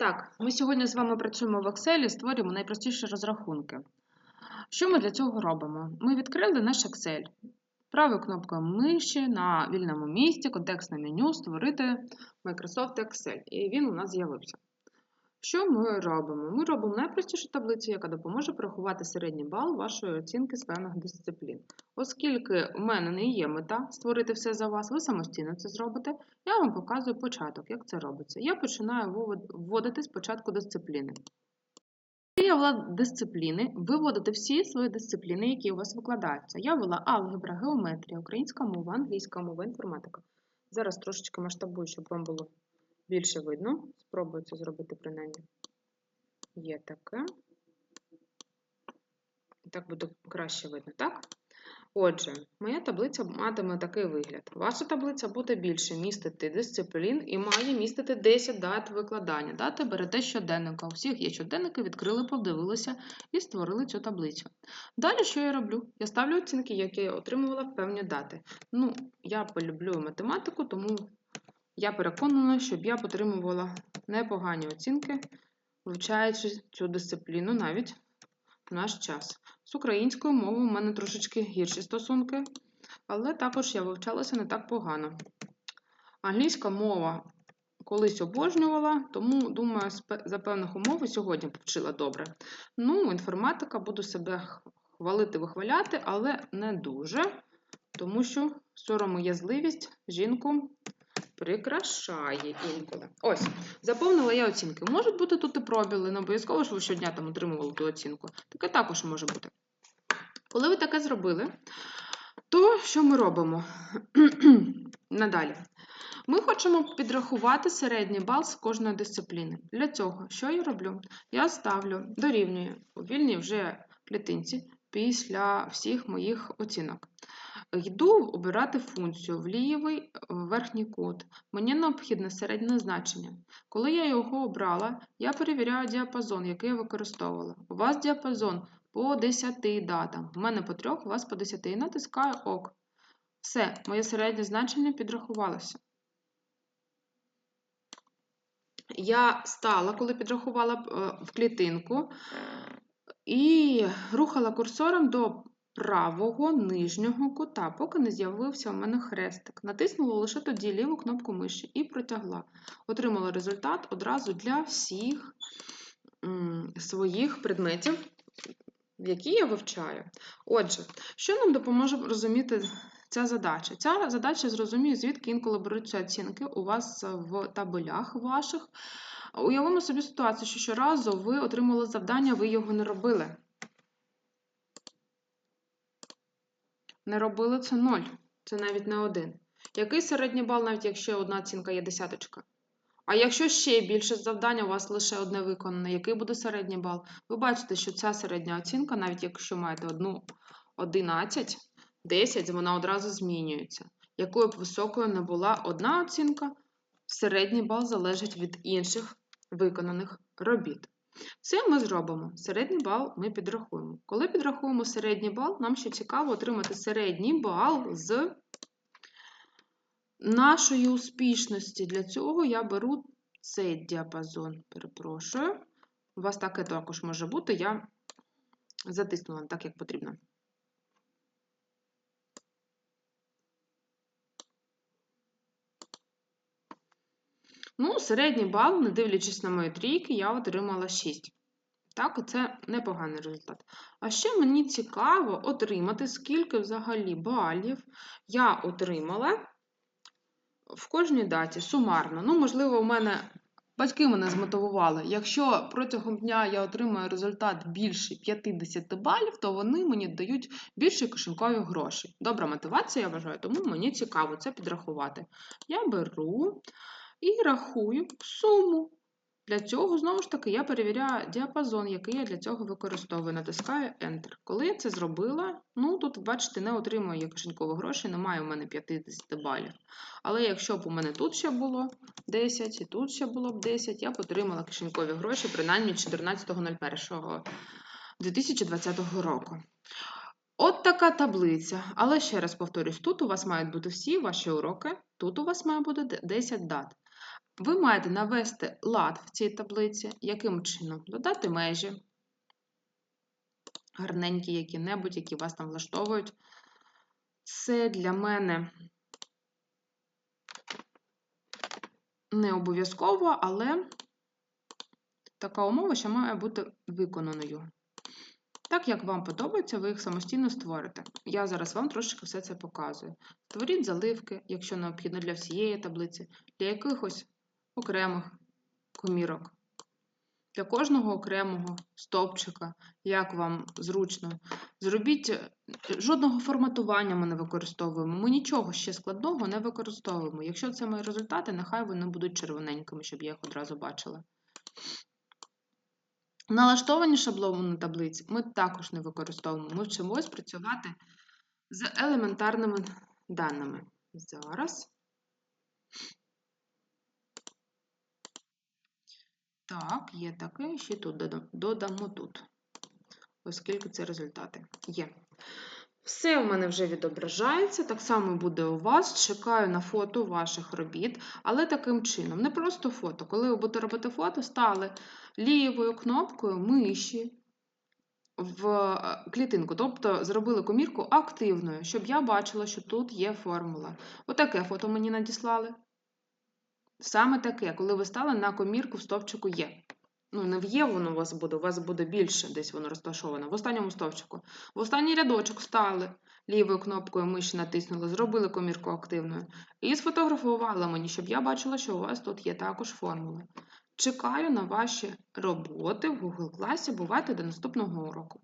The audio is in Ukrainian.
Так, ми сьогодні з вами працюємо в Excel і створюємо найпростіші розрахунки. Що ми для цього робимо? Ми відкрили наш Excel. Правою кнопкою миші на вільному місці, контекстне меню Створити Microsoft Excel. І він у нас з'явився. Що ми робимо? Ми робимо найпростішу таблицю, яка допоможе порахувати середній бал вашої оцінки з певних дисциплін. Оскільки у мене не є мета створити все за вас, ви самостійно це зробите. Я вам показую початок, як це робиться. Я починаю вводити спочатку дисципліни. Я дисципліни, ви всі свої дисципліни, які у вас викладаються. Я ввела алгебра, геометрія, українська мова, англійська мова, інформатика. Зараз трошечки масштабую, щоб вам було більше видно. Спробую це зробити принаймні. Є таке. Так буде краще видно, так? Отже, моя таблиця матиме такий вигляд. Ваша таблиця буде більше містити дисциплін і має містити 10 дат викладання. Дати берете щоденника. У всіх є щоденники, відкрили, подивилися і створили цю таблицю. Далі, що я роблю? Я ставлю оцінки, які я отримувала в певні дати. Ну, я полюблю математику, тому я переконана, щоб я отримувала непогані оцінки, вивчаючи цю дисципліну навіть в наш час. З українською мовою в мене трошечки гірші стосунки, але також я вивчалася не так погано. Англійська мова колись обожнювала, тому, думаю, за певних умов і сьогодні повчила добре. Ну, інформатика буду себе хвалити, вихваляти, але не дуже, тому що сором і язливість жінку прикрашає інколи. Ось, заповнила я оцінки. Можуть бути тут і пробіли, не обов'язково, що ви щодня там отримували ту оцінку. Таке також може бути. Коли ви таке зробили, то що ми робимо? Надалі. Ми хочемо підрахувати середній бал з кожної дисципліни. Для цього, що я роблю? Я ставлю дорівнює у вільній вже клітинці після всіх моїх оцінок. Йду обирати функцію в лівий е, верхній кут. Мені необхідне середнє значення. Коли я його обрала, я перевіряю діапазон, який я використовувала. У вас діапазон по 10 датам. У мене по 3, у вас по 10 і натискаю ОК. Все, моє середнє значення підрахувалося. Я стала, коли підрахувала е, в клітинку, і рухала курсором до правого нижнього кута, поки не з'явився у мене хрестик. Натиснула лише тоді ліву кнопку миші і протягла. Отримала результат одразу для всіх своїх предметів, які я вивчаю. Отже, що нам допоможе розуміти ця задача? Ця задача зрозуміє, звідки інколи беруться оцінки у вас в табелях ваших. Уявимо собі ситуацію, що щоразу ви отримали завдання, ви його не робили. Не робили це 0. Це навіть не один. Який середній бал, навіть якщо одна оцінка є десяточка? А якщо ще більше завдання, у вас лише одне виконане, який буде середній бал? Ви бачите, що ця середня оцінка, навіть якщо маєте одну 11, 10, вона одразу змінюється. Якою б високою не була одна оцінка, середній бал залежить від інших виконаних робіт. Це ми зробимо. Середній бал ми підрахуємо. Коли підрахуємо середній бал, нам ще цікаво отримати середній бал з нашої успішності. Для цього я беру цей діапазон, перепрошую. У вас таке також може бути, я затиснула так, як потрібно. Ну, середній бал, не дивлячись на мої трійки, я отримала 6. Так, це непоганий результат. А ще мені цікаво отримати, скільки взагалі балів я отримала в кожній даті сумарно. Ну, можливо, у мене батьки мене змотивували. Якщо протягом дня я отримаю результат більше 50 балів, то вони мені дають більше кишенькові гроші. Добра мотивація, я вважаю, тому мені цікаво це підрахувати. Я беру і рахую суму. Для цього, знову ж таки, я перевіряю діапазон, який я для цього використовую. Натискаю Enter. Коли я це зробила, ну тут, бачите, не отримую я кишенькові гроші, немає у мене 50 балів. Але якщо б у мене тут ще було 10 і тут ще було б 10, я б отримала кишенькові гроші, принаймні 14.01.2020 року. От така таблиця. Але ще раз повторюсь, тут у вас мають бути всі ваші уроки, тут у вас має бути 10 дат. Ви маєте навести лад в цій таблиці, яким чином? Додати межі, гарненькі які-небудь, які вас там влаштовують. Це для мене не обов'язково, але така умова, що має бути виконаною. Так, як вам подобається, ви їх самостійно створите. Я зараз вам трошечки все це показую. Створіть заливки, якщо необхідно для всієї таблиці, для якихось окремих комірок. Для кожного окремого стовпчика, як вам зручно. Зробіть е, жодного форматування ми не використовуємо. Ми нічого ще складного не використовуємо. Якщо це мої результати, нехай вони будуть червоненькими, щоб я їх одразу бачила. Налаштовані шаблони таблиць ми також не використовуємо. Ми вчимось працювати з елементарними даними. Зараз. Так, є таке, ще тут додамо тут, оскільки це результати. Є. Все в мене вже відображається, так само буде у вас. Чекаю на фото ваших робіт, але таким чином, не просто фото. Коли ви будете робити фото, стали лівою кнопкою миші в е, клітинку, тобто зробили комірку активною, щоб я бачила, що тут є формула. Отаке фото мені надіслали. Саме таке, коли ви стали на комірку в стовпчику Є. Ну, не в Є воно у вас буде, у вас буде більше, десь воно розташоване. В останньому стовпчику. В останній рядочок встали, лівою кнопкою миші натиснули, зробили комірку активною. І сфотографували мені, щоб я бачила, що у вас тут є також формули. Чекаю на ваші роботи в Google класі. Бувайте до наступного уроку.